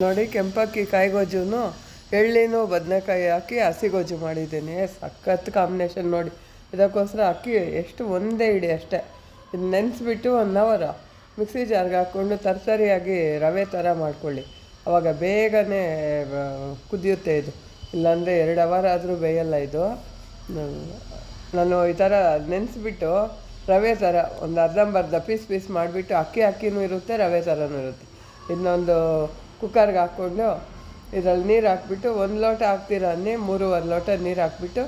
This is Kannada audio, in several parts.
ನೋಡಿ ಕೆಂಪಕ್ಕಿ ಕಾಯಿಗೊಜ್ಜುನು ಎಳ್ಳಿನೂ ಬದನೆಕಾಯಿ ಹಾಕಿ ಹಸಿ ಗೊಜ್ಜು ಮಾಡಿದ್ದೀನಿ ಸಖತ್ ಕಾಂಬಿನೇಷನ್ ನೋಡಿ. ಇದಕ್ಕೋಸ್ಕರ ಅಕ್ಕಿ ಎಷ್ಟು ಒಂದೇ ಇಡಿ ಅಷ್ಟೇ. ಇದು ನೆನೆಸ್ಬಿಟ್ಟು ಒನ್ ಅವರ್ ಮಿಕ್ಸಿ ಜಾರ್ಗೆ ಹಾಕ್ಕೊಂಡು ತರಕಾರಿಯಾಗಿ ರವೆ ಥರ ಮಾಡ್ಕೊಳ್ಳಿ. ಅವಾಗ ಬೇಗನೆ ಕುದಿಯುತ್ತೆ ಇದು. ಇಲ್ಲಾಂದರೆ ಎರಡು ಅವರ್ ಆದರೂ ಬೇಯಲ್ಲ ಇದು. ನಾನು ಈ ಥರ ನೆನೆಸ್ಬಿಟ್ಟು ರವೆ ಥರ ಒಂದು ಅರ್ಧಂಬರ್ಧ ಪೀಸ್ ಪೀಸ್ ಮಾಡಿಬಿಟ್ಟು ಅಕ್ಕಿ ಅಕ್ಕಿನೂ ಇರುತ್ತೆ, ರವೆ ಥರನೂ ಇರುತ್ತೆ. ಇನ್ನೊಂದು ಕುಕ್ಕರ್ಗೆ ಹಾಕ್ಕೊಂಡು ಇದರಲ್ಲಿ ನೀರು ಹಾಕ್ಬಿಟ್ಟು ಒಂದು ಲೋಟ ಹಾಕ್ತೀರ ಅನ್ನಿ, ಮೂರುವರೆ ಲೋಟ ನೀರು ಹಾಕ್ಬಿಟ್ಟು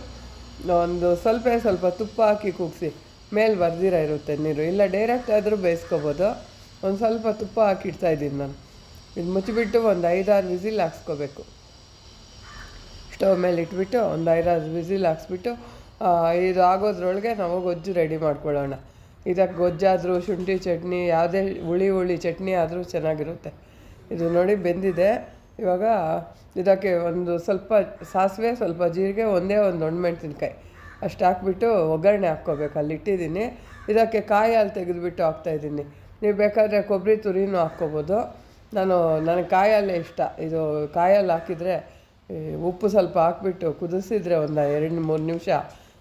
ಒಂದು ಸ್ವಲ್ಪ ಸ್ವಲ್ಪ ತುಪ್ಪ ಹಾಕಿ ಕುಗ್ಸಿ. ಮೇಲೆ ಬರ್ದಿರ ಇರುತ್ತೆ ನೀರು. ಇಲ್ಲ ಡೈರೆಕ್ಟ್ ಆದರೂ ಬೇಯಿಸ್ಕೊಬೋದು. ಒಂದು ಸ್ವಲ್ಪ ತುಪ್ಪ ಹಾಕಿಡ್ತಾ ಇದ್ದೀನಿ ನಾನು. ಇದು ಮುಚ್ಚಿಬಿಟ್ಟು ಒಂದು ಐದಾರು ವಿಸಿಲ್ ಹಾಕ್ಸ್ಕೋಬೇಕು. ಸ್ಟವ್ ಮೇಲೆ ಇಟ್ಬಿಟ್ಟು ಒಂದು ಐದಾರು ವಿಸಿಲ್ ಹಾಕ್ಸ್ಬಿಟ್ಟು ಇದು ಆಗೋದ್ರೊಳಗೆ ನಾವು ಗೊಜ್ಜು ರೆಡಿ ಮಾಡ್ಕೊಳ್ಳೋಣ. ಇದಕ್ಕೆ ಗೊಜ್ಜಾದರೂ ಶುಂಠಿ ಚಟ್ನಿ, ಯಾವುದೇ ಹುಳಿ ಹುಳಿ ಚಟ್ನಿ ಆದರೂ ಚೆನ್ನಾಗಿರುತ್ತೆ. ಇದು ನೋಡಿ ಬೆಂದಿದೆ. ಇವಾಗ ಇದಕ್ಕೆ ಒಂದು ಸ್ವಲ್ಪ ಸಾಸಿವೆ, ಸ್ವಲ್ಪ ಜೀರಿಗೆ, ಒಂದೇ ಒಂದು ಒಣಮೆಣ್ಸಿನ್ಕಾಯಿ. ಅಷ್ಟು ಹಾಕ್ಬಿಟ್ಟು ಒಗ್ಗರಣೆ ಹಾಕ್ಕೋಬೇಕು. ಅಲ್ಲಿ ಇಟ್ಟಿದ್ದೀನಿ. ಇದಕ್ಕೆ ಕಾಯಿ ಹಾಲು ತೆಗೆದುಬಿಟ್ಟು ಹಾಕ್ತಾಯಿದ್ದೀನಿ ನೀವು ಬೇಕಾದರೆ ಕೊಬ್ಬರಿ ತುರಿನೂ ಹಾಕ್ಕೋಬೋದು. ನಾನು, ನನಗೆ ಕಾಯಲ್ಲೇ ಇಷ್ಟ. ಇದು ಕಾಯಲ್ಲಿ ಹಾಕಿದರೆ ಉಪ್ಪು ಸ್ವಲ್ಪ ಹಾಕ್ಬಿಟ್ಟು ಕುದಿಸಿದ್ರೆ ಒಂದು ಎರಡು, ಮೂರು ನಿಮಿಷ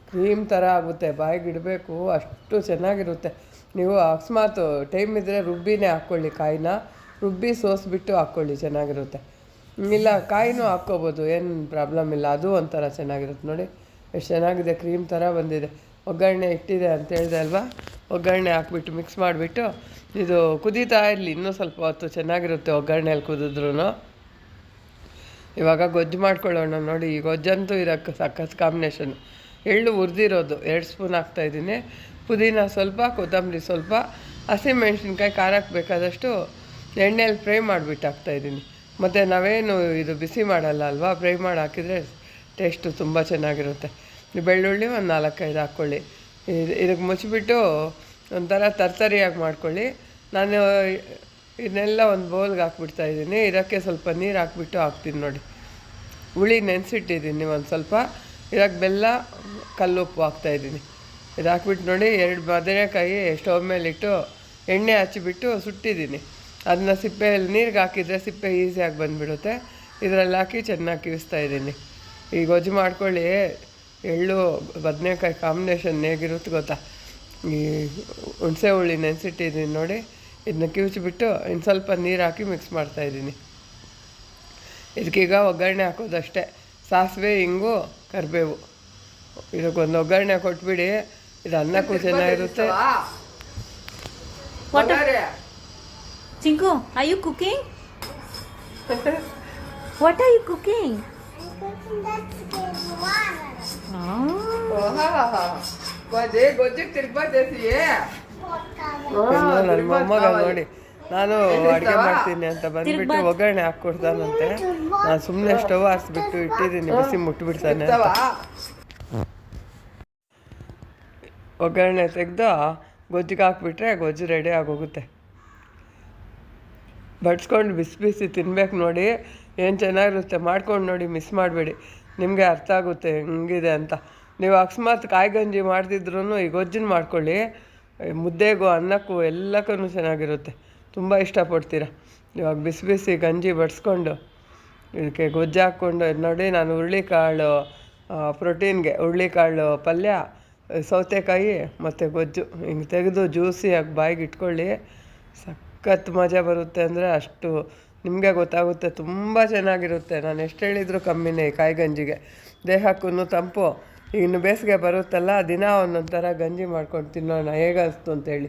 ಕ್ರೀಮ್ ಥರ ಆಗುತ್ತೆ. ಬಾಯಿಗೆ ಇಡಬೇಕು ಅಷ್ಟು ಚೆನ್ನಾಗಿರುತ್ತೆ. ನೀವು ಅಕಸ್ಮಾತ್ ಟೈಮ್ ಇದ್ದರೆ ರುಬ್ಬಿನೇ ಹಾಕ್ಕೊಳ್ಳಿ ಕಾಯಿನ. ರುಬ್ಬಿ ಸೋಸಿಬಿಟ್ಟು ಹಾಕ್ಕೊಳ್ಳಿ, ಚೆನ್ನಾಗಿರುತ್ತೆ. ಇಲ್ಲ, ಕಾಯಿನೂ ಹಾಕ್ಕೋಬೋದು, ಏನು ಪ್ರಾಬ್ಲಮ್ ಇಲ್ಲ. ಅದು ಒಂಥರ ಚೆನ್ನಾಗಿರುತ್ತೆ ನೋಡಿ. ಎಷ್ಟು ಚೆನ್ನಾಗಿದೆ ಕ್ರೀಮ್ ಥರ ಬಂದಿದೆ. ಒಗ್ಗರಣೆ ಇಟ್ಟಿದೆ ಅಂತ ಹೇಳಿದೆ ಅಲ್ವಾ? ಒಗ್ಗರಣೆ ಹಾಕ್ಬಿಟ್ಟು ಮಿಕ್ಸ್ ಮಾಡಿಬಿಟ್ಟು, ಇದು ಕುದೀತಾ ಇರಲಿ, ಇನ್ನೂ ಸ್ವಲ್ಪ ಹೊತ್ತು ಚೆನ್ನಾಗಿರುತ್ತೆ ಒಗ್ಗರಣೆಯಲ್ಲಿ ಕುದಿದ್ರೂ ಇವಾಗ ಗೊಜ್ಜು ಮಾಡ್ಕೊಳ್ಳೋಣ ನೋಡಿ. ಈ ಗೊಜ್ಜಂತೂ ಇರೋಕ್ಕೆ ಸಖತ್ ಕಾಂಬಿನೇಷನ್ ಎಳ್ಳು ಉರಿದಿರೋದು ಎರಡು ಸ್ಪೂನ್ ಹಾಕ್ತಾಯಿದ್ದೀನಿ ಪುದೀನ ಸ್ವಲ್ಪ, ಕೊತ್ತಂಬರಿ ಸ್ವಲ್ಪ ಹಸಿಮೆಣ್ಸಿನ್ಕಾಯಿ ಖಾರಕ್ಕೆ ಬೇಕಾದಷ್ಟು ಎಣ್ಣೆಯಲ್ಲಿ ಫ್ರೈ ಮಾಡಿಬಿಟ್ಟು ಹಾಕ್ತಾಯಿದ್ದೀನಿ ಮತ್ತು ನಾವೇನು ಇದು ಬಿಸಿ ಮಾಡಲ್ಲ ಅಲ್ವಾ? ಫ್ರೈ ಮಾಡಿ ಹಾಕಿದರೆ ಟೇಸ್ಟು ತುಂಬ ಚೆನ್ನಾಗಿರುತ್ತೆ. ಬೆಳ್ಳುಳ್ಳಿ ಒಂದು ನಾಲ್ಕೈದು ಹಾಕ್ಕೊಳ್ಳಿ. ಇದು ಇದಕ್ಕೆ ಮುಚ್ಚಿಬಿಟ್ಟು ಒಂಥರ ತರ್ತರಿಯಾಗಿ ಮಾಡ್ಕೊಳ್ಳಿ. ನಾನು ಇದನ್ನೆಲ್ಲ ಒಂದು ಬೌಲ್ಗೆ ಹಾಕ್ಬಿಡ್ತಾ ಇದ್ದೀನಿ. ಇದಕ್ಕೆ ಸ್ವಲ್ಪ ನೀರು ಹಾಕ್ಬಿಟ್ಟು ಹಾಕ್ತೀನಿ ನೋಡಿ. ಹುಳಿ ನೆನೆಸಿಟ್ಟಿದ್ದೀನಿ ಒಂದು ಸ್ವಲ್ಪ. ಇದಕ್ಕೆ ಬೆಲ್ಲ, ಕಲ್ಲುಪ್ಪು ಹಾಕ್ತಾಯಿದ್ದೀನಿ ಇದು ಹಾಕ್ಬಿಟ್ಟು ನೋಡಿ, ಎರಡು ಬದನೆಕಾಯಿ ಸ್ಟವ್ ಮೇಲಿಟ್ಟು ಎಣ್ಣೆ ಹಚ್ಚಿಬಿಟ್ಟು ಸುಟ್ಟಿದ್ದೀನಿ. ಅದನ್ನ ಸಿಪ್ಪೆಯಲ್ಲಿ ನೀರಿಗೆ ಹಾಕಿದರೆ ಸಿಪ್ಪೆ ಈಸಿಯಾಗಿ ಬಂದುಬಿಡುತ್ತೆ. ಇದರಲ್ಲಿ ಹಾಕಿ ಚೆನ್ನಾಗಿ ಕಿವಿಸ್ತಾ ಇದ್ದೀನಿ. ಈ ಗೊಜ್ಜು ಮಾಡ್ಕೊಳ್ಳಿ. ಎಳ್ಳು ಬದನೆಕಾಯಿ ಕಾಂಬಿನೇಷನ್ ಹೇಗಿರುತ್ತೆ ಗೊತ್ತಾ? ಈ ಹುಣಸೆ ಹುಳಿ ನೆನೆಸಿಟ್ಟಿದ್ದೀನಿ ನೋಡಿ. ಇದನ್ನ ಕಿವಿಸಿಬಿಟ್ಟು ಇನ್ನು ಸ್ವಲ್ಪ ನೀರು ಹಾಕಿ ಮಿಕ್ಸ್ ಮಾಡ್ತಾಯಿದ್ದೀನಿ ಇದಕ್ಕೀಗ ಒಗ್ಗರಣೆ ಹಾಕೋದಷ್ಟೇ. ಸಾಸಿವೆ ಹಿಂಗು ಕರಿಬೇವು. ಇದಕ್ಕೊಂದು ಒಗ್ಗರಣೆ ಕೊಟ್ಬಿಡಿ. ಇದು ಅನ್ನಕ್ಕೂ ಚೆನ್ನಾಗಿರುತ್ತೆ. Chingu, are you cooking? what are you cooking? Ah. ಗೊಜ್ಜಿಗೆ ತಿರ್ಬಾತೇಸಿಯೇ ನನ್ನ ಮೊಮ್ಮಗ ನೋಡಿ ನಾನು ಅಡುಗೆ ಮಾಡ್ತೀನಿ ಅಂತ ಬಂದ್ಬಿಟ್ಟು ಒಗ್ಗರಣೆ ಹಾಕ್ಕೊಡ್ತಾನಂತೆ. ನಾನು ಸುಮ್ಮನೆ ಸ್ಟವ್ ಹಾರಿಸ್ಬಿಟ್ಟು ಇಟ್ಟಿದ್ದೀನಿ ಬಿಸಿ ಮುಟ್ಬಿಡ್ತಾನೆ ಅಂತ. ಒಗ್ಗರಣೆ ತೆಗೆದು ಗೊಜ್ಜಿಗೆ ಹಾಕ್ಬಿಟ್ರೆ ಗೊಜ್ಜು ರೆಡಿ ಆಗೋಗುತ್ತೆ. ಬಡ್ಸ್ಕೊಂಡು ಬಿಸಿ ಬಿಸಿ ತಿನ್ಬೇಕು ನೋಡಿ, ಏನು ಚೆನ್ನಾಗಿರುತ್ತೆ ಮಾಡ್ಕೊಂಡು ನೋಡಿ ಮಿಸ್ ಮಾಡಬೇಡಿ. ನಿಮಗೆ ಅರ್ಥ ಆಗುತ್ತೆ, ಹೆಂಗಿದೆ ಅಂತ. ನೀವು ಅಕಸ್ಮಾತ್ ಕಾಯಿ ಗಂಜಿ ಮಾಡ್ತಿದ್ರು ಈ ಗೊಜ್ಜಿನ ಮಾಡ್ಕೊಳ್ಳಿ ಮುದ್ದೆಗೂ, ಅನ್ನಕ್ಕೂ ಎಲ್ಲಕ್ಕೂ ಚೆನ್ನಾಗಿರುತ್ತೆ. ತುಂಬ ಇಷ್ಟಪಡ್ತೀರ? ಇವಾಗ ಬಿಸಿ ಬಿಸಿ ಗಂಜಿ ಬಡಿಸ್ಕೊಂಡು, ಇದಕ್ಕೆ ಗೊಜ್ಜು ಹಾಕ್ಕೊಂಡು ನೋಡಿ ನಾನು ಹುರುಳಿಕಾಳು ಪ್ರೋಟೀನ್ಗೆ ಹುರುಳಿಕಾಳು ಪಲ್ಯ, ಸೌತೆಕಾಯಿ ಮತ್ತು ಗೊಜ್ಜು. ಹಿಂಗೆ ತೆಗೆದು ಜ್ಯೂಸಿಯಾಗಿ ಬಾಯಿಗೆ ಇಟ್ಕೊಳ್ಳಿ. ಸಖತ್ ಮಜಾ ಬರುತ್ತೆ ಅಂದರೆ ಅಷ್ಟು ನಿಮಗೆ ಗೊತ್ತಾಗುತ್ತೆ, ತುಂಬ ಚೆನ್ನಾಗಿರುತ್ತೆ. ನಾನು ಎಷ್ಟು ಹೇಳಿದರೂ ಕಮ್ಮಿನೇ ಈ ಕಾಯಿ ಗಂಜಿಗೆ ದೇಹಕ್ಕೂ ತಂಪು, ಇನ್ನು ಬೇಸಿಗೆ ಬರುತ್ತಲ್ಲ, ದಿನ ಒಂದೊಂದು ಥರ ಗಂಜಿ ಮಾಡ್ಕೊಂಡು ತಿನ್ನೋಣ ಹೇಗನ್ನಿಸ್ತು ಅಂತೇಳಿ.